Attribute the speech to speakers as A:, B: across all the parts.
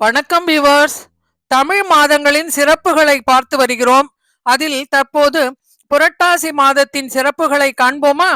A: வணக்கம் வியூவர்ஸ் தமிழ் மாதங்களின் சிறப்புகளை பார்த்து வருகிறோம். அதில் தற்போது புரட்டாசி மாதத்தின் சிறப்புகளை காண்போமா?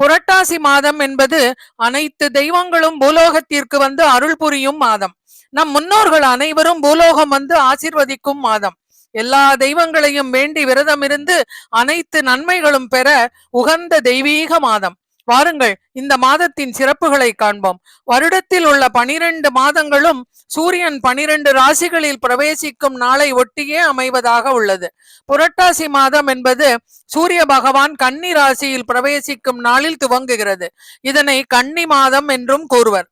A: புரட்டாசி மாதம் என்பது அனைத்து தெய்வங்களும் பூலோகத்திற்கு வந்து அருள் புரியும் மாதம். நம் முன்னோர்கள் அனைவரும் பூலோகம் வந்து ஆசிர்வதிக்கும் மாதம். எல்லா தெய்வங்களையும் வேண்டி விரதம் இருந்து அனைத்து நன்மைகளும் பெற உகந்த தெய்வீக மாதம். வாருங்கள் இந்த மாதத்தின் சிறப்புகளை காண்போம். வருடத்தில் உள்ள பனிரெண்டு மாதங்களும் சூரியன் பனிரெண்டு ராசிகளில் பிரவேசிக்கும் நாளை ஒட்டியே அமைவதாக உள்ளது. புரட்டாசி மாதம் என்பது சூரிய பகவான் கன்னி ராசியில் பிரவேசிக்கும் நாளில் துவங்குகிறது. இதனை கன்னி மாதம் என்றும் கூறுவர்.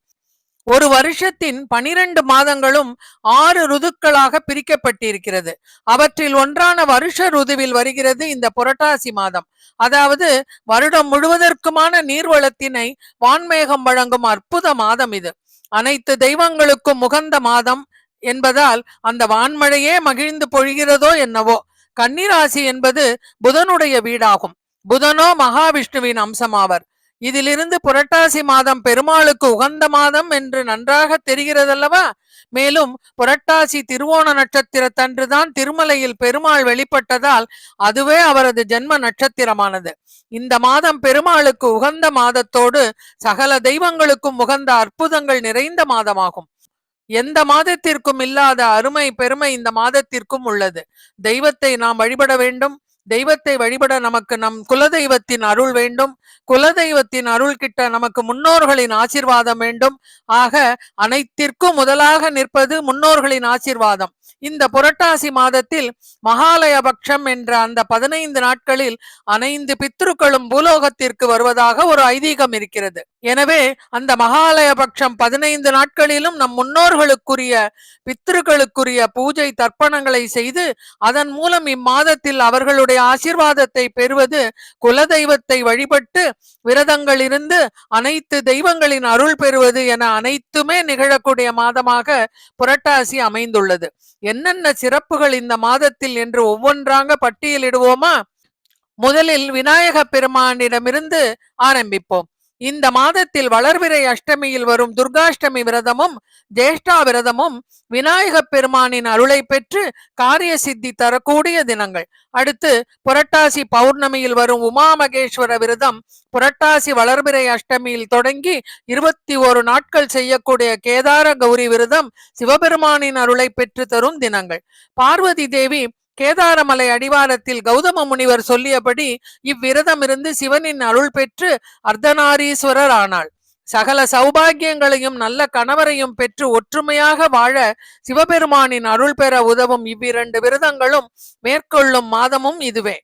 A: ஒரு வருஷத்தின் பனிரெண்டு மாதங்களும் ஆறு ருதுக்களாக பிரிக்கப்பட்டிருக்கிறது. அவற்றில் ஒன்றான வருஷ ருதுவில் வருகிறது இந்த புரட்டாசி மாதம். அதாவது வருடம் முழுவதற்குமான நீர்வளத்தினை வான்மேகம் வழங்கும் அற்புத மாதம் இது. அனைத்து தெய்வங்களுக்கும் உகந்த மாதம் என்பதால் அந்த வான்மழையே மகிழ்ந்து பொழிகிறதோ என்னவோ. கன்னிராசி என்பது புதனுடைய வீடாகும். புதனோ மகாவிஷ்ணுவின் அம்சமாவர். இதிலிருந்து புரட்டாசி மாதம் பெருமாளுக்கு உகந்த மாதம் என்று நன்றாக தெரிகிறதல்லவா? மேலும் புரட்டாசி திருவோண நட்சத்திரத்தன்றுதான் திருமலையில் பெருமாள் வெளிப்பட்டதால் அதுவே அவரது ஜென்ம நட்சத்திரமானது. இந்த மாதம் பெருமாளுக்கு உகந்த மாதத்தோடு சகல தெய்வங்களுக்கும் உகந்த அற்புதங்கள் நிறைந்த மாதமாகும். எந்த மாதத்திற்கும் இல்லாத அருமை பெருமை இந்த மாதத்திற்கும் உள்ளது. தெய்வத்தை நாம் வழிபட வேண்டும். தெய்வத்தை வழிபட நமக்கு நம் குலதெய்வத்தின் அருள் வேண்டும். குலதெய்வத்தின் அருள் கிட்ட நமக்கு முன்னோர்களின் ஆசிர்வாதம் வேண்டும். ஆக அனைத்திற்கும் முதலாக நிற்பது முன்னோர்களின் ஆசிர்வாதம். இந்த புரட்டாசி மாதத்தில் மகாலயபக்ஷம் என்ற அந்த பதினைந்து நாட்களில் அனைந்து பித்ருக்களும் பூலோகத்திற்கு வருவதாக ஒரு ஐதீகம் இருக்கிறது. எனவே அந்த மகாலயபக்ஷம் பதினைந்து நாட்களிலும் நம் முன்னோர்களுக்குரிய பித்ருக்களுக்குரிய பூஜை தர்ப்பணங்களை செய்து அதன் மூலம் இம்மாதத்தில் அவர்களுடைய ஆசிர்வாதத்தை பெறுவது குலதெய்வத்தை வழிபட்டு விரதங்களிலிருந்து அனைத்து தெய்வங்களின் அருள் பெறுவது என அனைத்துமே நிகழக்கூடிய மாதமாக புரட்டாசி அமைந்துள்ளது. என்னென்ன சிறப்புகள் இந்த மாதத்தில் என்று ஒவ்வொன்றாக பட்டியலிடுவோமா? முதலில் விநாயக பெருமானிடமிருந்து ஆரம்பிப்போம். இந்த மாதத்தில் வளர்விரை அஷ்டமியில் வரும் துர்காஷ்டமி விரதமும் ஜேஷ்டா விரதமும் விநாயகப் பெருமானின் அருளை பெற்று காரிய சித்தி தரக்கூடிய தினங்கள். அடுத்து புரட்டாசி பௌர்ணமியில் வரும் உமா மகேஸ்வர விரதம் புரட்டாசி வளர்பிறை அஷ்டமியில் தொடங்கி இருபத்தி ஒரு நாட்கள் செய்யக்கூடிய கேதார கௌரி விரதம் சிவபெருமானின் அருளை பெற்று தரும் தினங்கள். பார்வதி தேவி கேதாரமலை அடிவாரத்தில் கௌதம முனிவர் சொல்லியபடி இவ்விரதம் இருந்து சிவனின் அருள் பெற்று அர்த்தநாரீஸ்வரர் ஆனாள். சகல சௌபாகியங்களையும் நல்ல கணவரையும் பெற்று ஒற்றுமையாக வாழ சிவபெருமானின் அருள் பெற உதவும் இவ்விரண்டு விரதங்களும் மேற்கொள்ளும் மாதமும் இதுவே.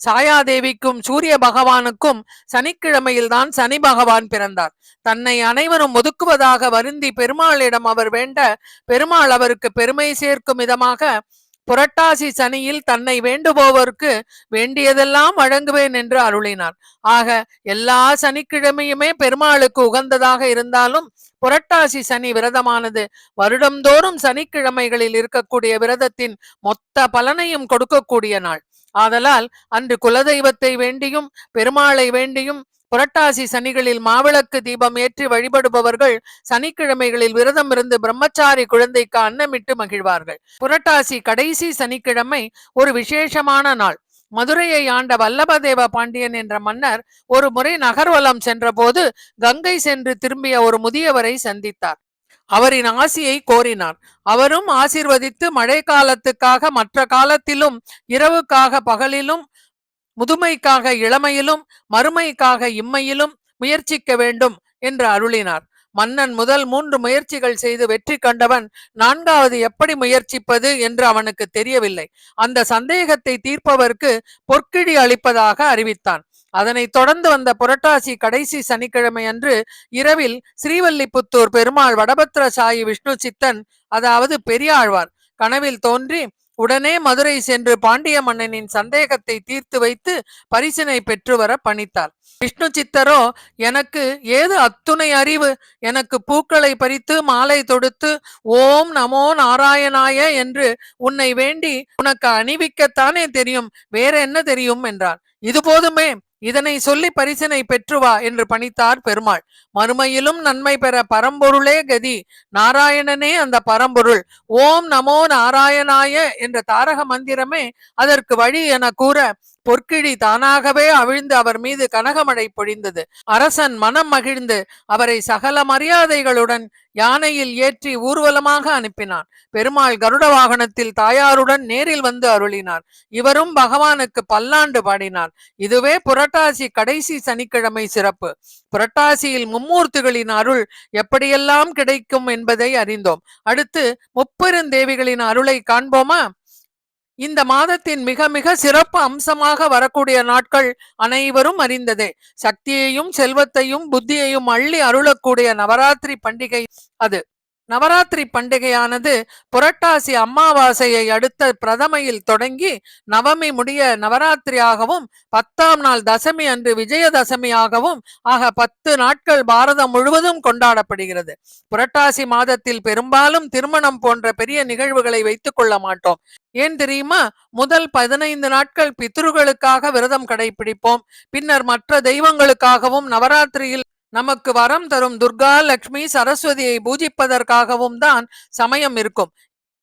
A: சாயாதேவிக்கும் சூரிய பகவானுக்கும் சனிக்கிழமையில்தான் சனி பகவான் பிறந்தார். தன்னை அனைவரும் ஒதுக்குவதாக வருந்தி பெருமாளிடம் அவர் வேண்ட பெருமாள் அவருக்கு பெருமை சேர்க்கும் விதமாக புரட்டாசி சனியில் தன்னை வேண்டுபோவருக்கு வேண்டியதெல்லாம் வழங்குவேன் என்று அருளினார். ஆக எல்லா சனிக்கிழமையுமே பெருமாளுக்கு உகந்ததாக இருந்தாலும் புரட்டாசி சனி விரதமானது வருடந்தோறும் சனிக்கிழமைகளில் இருக்கக்கூடிய விரதத்தின் மொத்த பலனையும் கொடுக்கக்கூடிய நாள். ஆதலால் அன்று குலதெய்வத்தை வேண்டியும் பெருமாளை வேண்டியும் புரட்டாசி சனிகளில் மாவிளக்கு தீபம் ஏற்றி வழிபடுபவர்கள் சனிக்கிழமைகளில் விரதம் இருந்து பிரம்மச்சாரி குழந்தைக்கு அன்னமிட்டு மகிழ்வார்கள். புரட்டாசி கடைசி சனிக்கிழமை ஒரு விசேஷமான நாள். மதுரையை ஆண்ட வல்லபதேவ பாண்டியன் என்ற மன்னர் ஒரு முறை நகர்வலம் சென்றபோது கங்கை சென்று திரும்பிய ஒரு முதியவரை சந்தித்தார். அவரின் ஆசியை கோரினார். அவரும் ஆசிர்வதித்து மழை காலத்துக்காக மற்ற காலத்திலும் இரவுக்காக பகலிலும் முதுமைக்காக இளமையிலும் மறுமைக்காக இம்மையிலும் முயற்சிக்க வேண்டும் என்று அருளினார். மன்னன் முதல் மூன்று முயற்சிகள் செய்து வெற்றி கண்டவன் நான்காவது எப்படி முயற்சிப்பது என்று அவனுக்கு தெரியவில்லை. அந்த சந்தேகத்தை தீர்ப்பவருக்கு பொற்கிழி அளிப்பதாக அறிவித்தான். அதனைத் தொடர்ந்து வந்த புரட்டாசி கடைசி சனிக்கிழமை அன்று இரவில் ஸ்ரீவல்லிபுத்தூர் பெருமாள் வடபத்ர சாயி விஷ்ணு சித்தன் அதாவது பெரியாழ்வார் கனவில் தோன்றி உடனே மதுரை சென்று பாண்டிய மன்னனின் சந்தேகத்தை தீர்த்து வைத்து பரிசினை பெற்று வர பணித்தார் விஷ்ணு சித்தரோ எனக்கு ஏது அத்துணை அறிவு? எனக்கு பூக்களை பறித்து மாலை தொடுத்து ஓம் நமோ நாராயணாய என்று உன்னை வேண்டி உனக்கு அணிவிக்கத்தானே தெரியும். வேற என்ன தெரியும்? என்றார் இது போதுமே. இதனை சொல்லி பரிசினை பெற்று வா என்று பணித்தார் பெருமாள். மறுமையிலும் நன்மை பெற பரம்பொருளே கதி. நாராயணனே அந்த பரம்பொருள். ஓம் நமோ நாராயணாய என்ற தாரக மந்திரமே அதற்கு வழி என கூற பொற்கிழி தானாகவே அவிழ்ந்து அவர் மீது கனகமழை பொழிந்தது. அரசன் மனம் மகிழ்ந்து அவரை சகல மரியாதைகளுடன் யானையில் ஏற்றி ஊர்வலமாக அனுப்பினான். பெருமாள் கருட வாகனத்தில் தாயாருடன் நேரில் வந்து அருளினார். இவரும் பகவானுக்கு பல்லாண்டு பாடினார். இதுவே புரட்டாசி கடைசி சனிக்கிழமை சிறப்பு. புரட்டாசியில் மும்மூர்த்திகளின் அருள் எப்படியெல்லாம் கிடைக்கும் என்பதை அறிந்தோம். அடுத்து முப்பெருந்தேவிகளின் அருளை காண்போமா? இந்த மாதத்தின் மிக மிக சிறப்பு அம்சமாக வரக்கூடிய நாட்கள் அனைவரும் அறிந்ததே. சக்தியையும் செல்வத்தையும் புத்தியையும் அள்ளி அருளக்கூடிய நவராத்திரி பண்டிகை அது. நவராத்திரி பண்டிகையானது புரட்டாசி அமாவாசையை அடுத்த பிரதமையில் தொடங்கி நவமி முடிய நவராத்திரியாகவும் பத்தாம் நாள் தசமி அன்று விஜயதசமியாகவும் ஆக பத்து நாட்கள் பாரதம் முழுவதும் கொண்டாடப்படுகிறது. புரட்டாசி மாதத்தில் பெரும்பாலும் திருமணம் போன்ற பெரிய நிகழ்வுகளை வைத்துக் கொள்ள மாட்டோம். ஏன் தெரியுமா? முதல் பதினைந்து நாட்கள் பித்ருகளுக்காக விரதம் கடைபிடிப்போம். பின்னர் மற்ற தெய்வங்களுக்காகவும் நவராத்திரியில் நமக்கு வரம் தரும் துர்கா லக்ஷ்மி சரஸ்வதியை பூஜிப்பதற்காகவும் தான் சமயம் இருக்கும்.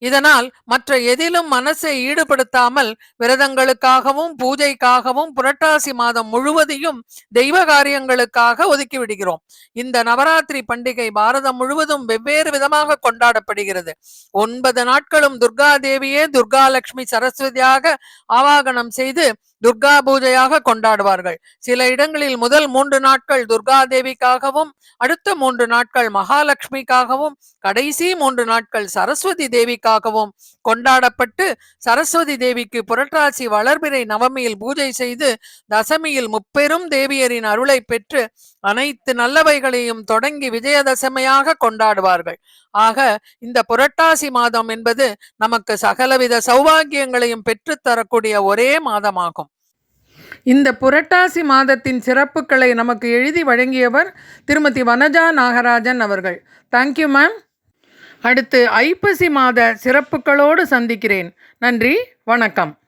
A: இதனால் மற்ற எதிலும் மனசை ஈடுபடுத்தாமல் விரதங்களுக்காகவும் பூஜைக்காகவும் புரட்டாசி மாதம் முழுவதையும் தெய்வ காரியங்களுக்காக ஒதுக்கிவிடுகிறோம் இந்த நவராத்திரி பண்டிகை பாரதம் முழுவதும் வெவ்வேறு விதமாக கொண்டாடப்படுகிறது. ஒன்பது நாட்களும் துர்கா தேவியே துர்கா லட்சுமி சரஸ்வதியாக ஆவாகனம் செய்து துர்கா பூஜையாக கொண்டாடுவார்கள். சில இடங்களில் முதல் மூன்று நாட்கள் துர்கா தேவிக்காகவும் அடுத்த மூன்று நாட்கள் மகாலட்சுமிக்காகவும் கடைசி மூன்று நாட்கள் சரஸ்வதி தேவிக்காகவும் கொண்டாடப்பட்டு சரஸ்வதி தேவிக்கு புரட்டாசி வளர்பிறை நவமியில் பூஜை செய்து தசமியில் முப்பெரும் தேவியரின் அருளை பெற்று அனைத்து நல்லவைகளையும் தொடங்கி விஜயதசமியாக கொண்டாடுவார்கள். ஆக இந்த புரட்டாசி மாதம் என்பது நமக்கு சகலவித சௌபாகியங்களையும் பெற்றுத்தரக்கூடிய ஒரே மாதமாகும். இந்த புரட்டாசி மாதத்தின் சிறப்புகளை நமக்கு எழுதி வழங்கியவர் திருமதி வனஜா நாகராஜன் அவர்கள். தேங்க்யூ மேம் அடுத்து ஐப்பசி மாத சிறப்புகளோடு சந்திக்கிறேன். நன்றி வணக்கம்.